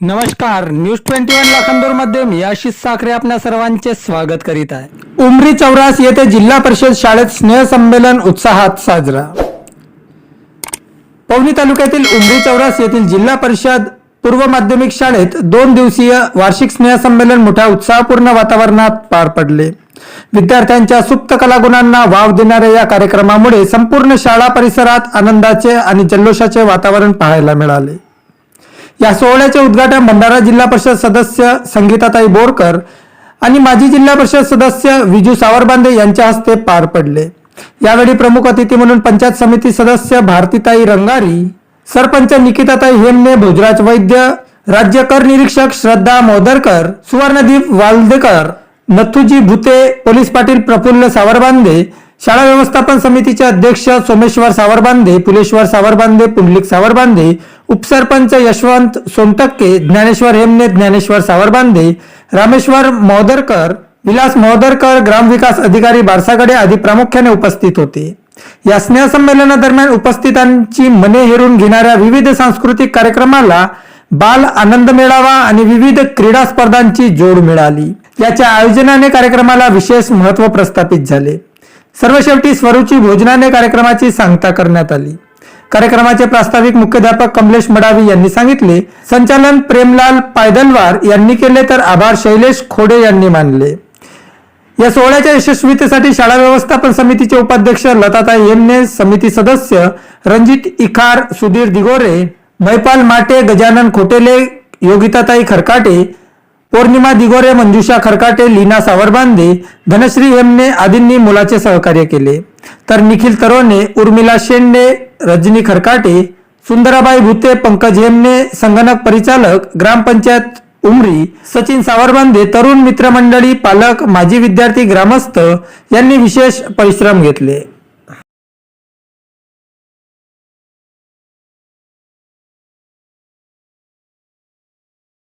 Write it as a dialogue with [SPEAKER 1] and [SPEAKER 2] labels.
[SPEAKER 1] नमस्कार news twenty one लाखांदूरमध्ये मी आशिष साखरे आपल्या सर्वांचे स्वागत करीत आहे. उमरी चौरास येथे जिल्हा परिषद शाळेत स्नेहसंमेलन उत्साहात साजरा. पवनी तालुक्यातील उमरी चौरास येथील जिल्हा परिषद पूर्व माध्यमिक शाळेत दोन दिवसीय वार्षिक स्नेहसंमेलन मोठ्या उत्साहपूर्ण वातावरणात पार पडले. विद्यार्थ्यांच्या सुप्त कलागुणांना वाव देणाऱ्या या कार्यक्रमामुळे संपूर्ण शाळा परिसरात आनंदाचे आणि जल्लोषाचे वातावरण पाहायला मिळाले. या सोहळ्याचे उद्घाटन भंडारा जिल्हा परिषद सदस्य संगीताताई बोरकर आणि माजी जिल्हा परिषद सदस्य विजू सावरबांदे यांच्या हस्ते पार पडले. यावेळी प्रमुख अतिथी म्हणून पंचायत समिती सदस्य भारतीताई रंगारी सरपंच निकिताताई हेमने भोजराज वैद्य राज्य कर निरीक्षक श्रद्धा मोदरकर सुवर्णदीप वालदेकर नथुजी भुते पोलीस पाटील प्रफुल्ल सावरबांदे शाळा व्यवस्थापन समितीचे अध्यक्ष सोमेश्वर सावरबांदे पुलेश्वर सावरबांदे पुंडलिक सावरबांधे उपसरपंच यशवंत सोनटक्के ज्ञानेश्वर हेमने ज्ञानेश्वर सावरबांधे रामेश्वर मोदरकर विलास मोदरकर ग्रामविकास अधिकारी बारसागडे आदी प्रामुख्याने उपस्थित होते. या स्नेहसंमेलनादरम्यान उपस्थितांची मने हेरून घेणाऱ्या विविध सांस्कृतिक कार्यक्रमाला बाल आनंद मेळावा आणि विविध क्रीडा स्पर्धांची जोड मिळाली. याच्या आयोजनाने कार्यक्रमाला विशेष महत्त्व प्रस्थापित झाले. सर्व शेवटी स्वरूची भोजनाने कार्यक्रमाची सांगता करण्यात आली. कार्यक्रमाचे प्रास्ताविक मुख्याध्यापक कमलेश मडावी यांनी सांगितले संचालन प्रेमलाल पायदलवार यांनी केले तर आभार शैलेश खोडे यांनी मानले. या सोहळ्याच्या यशस्वीतेसाठी शाळा व्यवस्थापन समितीचे उपाध्यक्ष लताताई येमने समिती सदस्य रणजित इखार सुधीर दिगोरे मैपाल माटे गजानन खोटेले योगिताताई खरकाटे पौर्णिमा दिगोरे मंजुषा खरकाटे लीना सावरबांदे धनश्री हेमने आदींनी मुलाचे सहकार्य केले. तर निखिल तरोने उर्मिला शेंडे रजनी खरकाटे सुंदराबाई भुते पंकज हेमने संगणक परिचालक ग्रामपंचायत उमरी सचिन सावरबांदे तरुण मित्रमंडळी पालक माजी विद्यार्थी ग्रामस्थ यांनी विशेष परिश्रम घेतले.